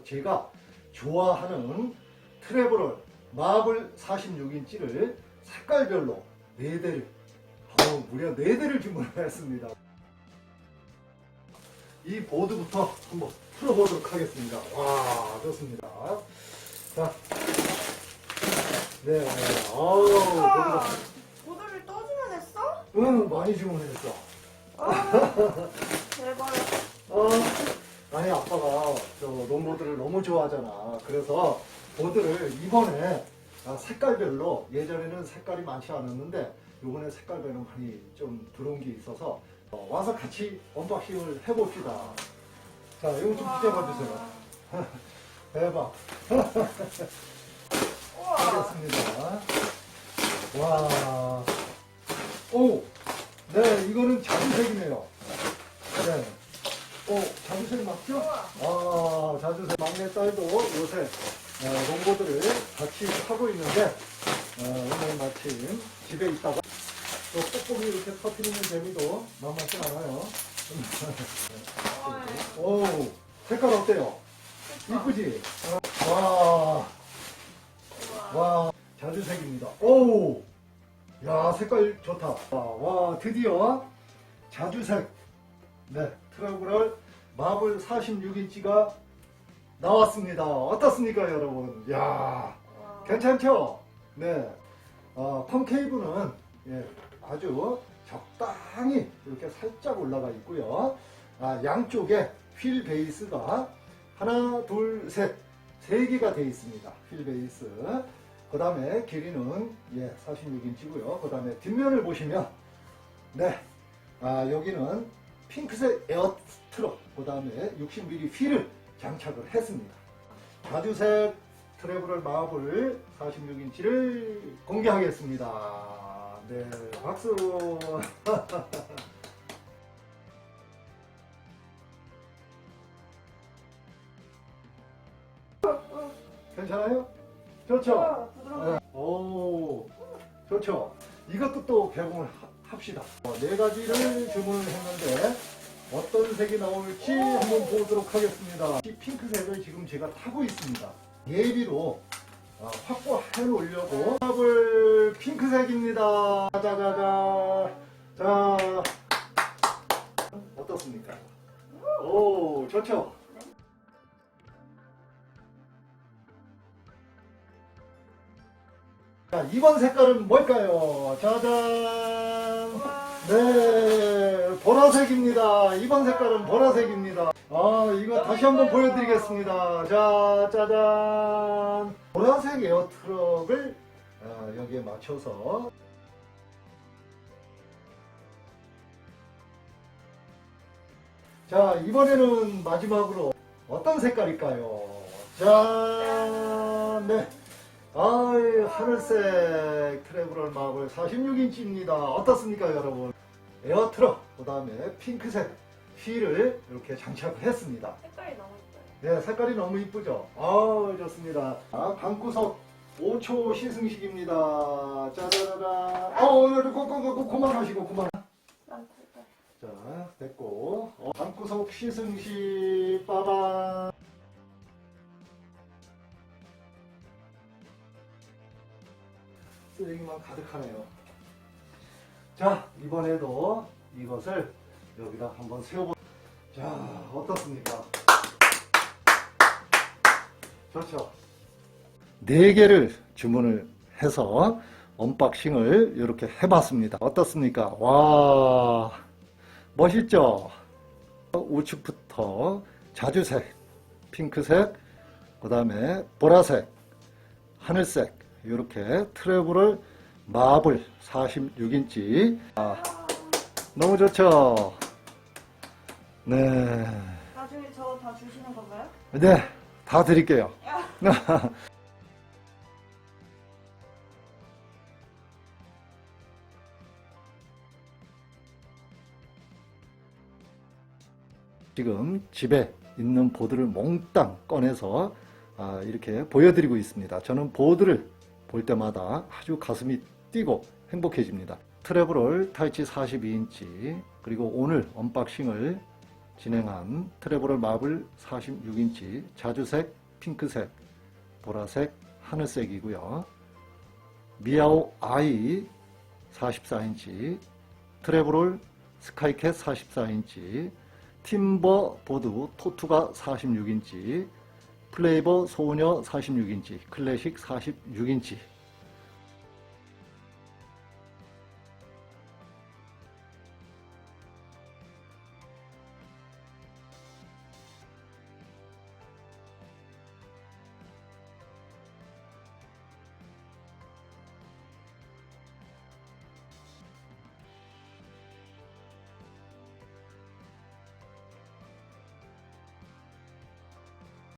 그래서 제가 좋아하는 트래블러 마블 46인치를 색깔별로 4대를 어, 무려 4대를 주문을 했습니다. 이 보드부터 한번 풀어보도록 하겠습니다. 와 좋습니다. 자, 네, 어우 보드가 와, 보드를 또 주문했어? 응 많이 주문했어. 아, 대박. 어, 아니 아빠가 저 롱보드를 너무 좋아하잖아. 그래서 보드를 이번에 아, 색깔별로 예전에는 색깔이 많지 않았는데 이번에 색깔별로 많이 좀 들어온 게 있어서 어, 와서 같이 언박싱을 해봅시다. 자, 이거 좀 붙여봐 주세요. 대박. 우와. 하겠습니다. 와. 오. 네, 이거는 자주색이네요. 네. 오, 자주색 맞죠? 아, 자주색 막내 딸도 요새 어, 롱보드를 같이 하고 있는데 어, 오늘 마침 집에 있다가 또 뽁뽁이 이렇게 터트리는 재미도 만만치 않아요. 오, 색깔 어때요? 이쁘지? 와. 와, 자주색입니다. 오! 야, 색깔 좋다. 와, 와, 드디어 자주색. 네, 트러블 마블 46인치가 나왔습니다. 어떻습니까, 여러분? 야. 괜찮죠? 네. 어, 컴케이브는 예, 아주 적당히 이렇게 살짝 올라가 있고요. 아, 양쪽에 휠 베이스가 하나, 둘, 셋, 세 개가 되어 있습니다. 휠 베이스. 그 다음에 길이는 예, 46인치고요. 그 다음에 뒷면을 보시면 네, 아, 여기는 핑크색 에어 트럭, 그 다음에 60mm 휠을 장착을 했습니다. 자주색 트래블러 마블 46인치를 공개하겠습니다. 네, 박수. 괜찮아요? 좋죠? 부드러워. 네. 오, 좋죠? 이것도 또 개봉을 하- 합시다. 어, 네 가지를 주문을 했는데 어떤 색이 나올지 한번 보도록 하겠습니다. 이 핑크색을 지금 제가 타고 있습니다. 예비로 아, 확보해 놓으려고 마블 핑크색입니다. 자자자. 자, 어떻습니까? 오, 좋죠? 자, 이번 색깔은 뭘까요? 짜잔! 보라색입니다. 이번 색깔은 보라색입니다. 아, 이거 다시 한번 보여드리겠습니다. 자, 짜잔! 보라색 에어트럭을 아, 여기에 맞춰서 자, 이번에는 마지막으로 어떤 색깔일까요? 짠! 네. 아이, 하늘색 트래블러 마블 46인치입니다. 어떻습니까, 여러분? 에어트럭, 그 다음에 핑크색 휠을 이렇게 장착을 했습니다. 색깔이 너무 예뻐요. 네, 색깔이 너무 이쁘죠? 아우, 좋습니다. 아, 방구석 5초 시승식입니다. 짜자자자. 어, 그, 그, 그, 그, 그만하시고, 그만. 난 색깔. 자, 됐고. 어, 방구석 시승식, 빠밤. 쓰레기만 가득하네요. 자, 이번에도 이것을 여기다 한번 세워보. 자, 어떻습니까? 좋죠? 네 개를 주문을 해서 언박싱을 이렇게 해봤습니다. 어떻습니까? 와, 멋있죠? 우측부터 자주색, 핑크색, 그 다음에 보라색, 하늘색, 이렇게 트래블을 마블 46인치. 아, 너무 좋죠? 네. 나중에 저 다 주시는 건가요? 네, 다 드릴게요. 지금 집에 있는 보드를 몽땅 꺼내서 아, 이렇게 보여드리고 있습니다. 저는 보드를 볼 때마다 아주 가슴이 뛰고 행복해집니다. 트래블럴 타이치 42인치 그리고 오늘 언박싱을 진행한 트레버럴 마블 46인치 자주색, 핑크색, 보라색, 하늘색이고요. 미아오 아이 44인치, 트레버롤 스카이캣 44인치, 팀버 보드 토투가 46인치, 플레이버 소녀 46인치, 클래식 46인치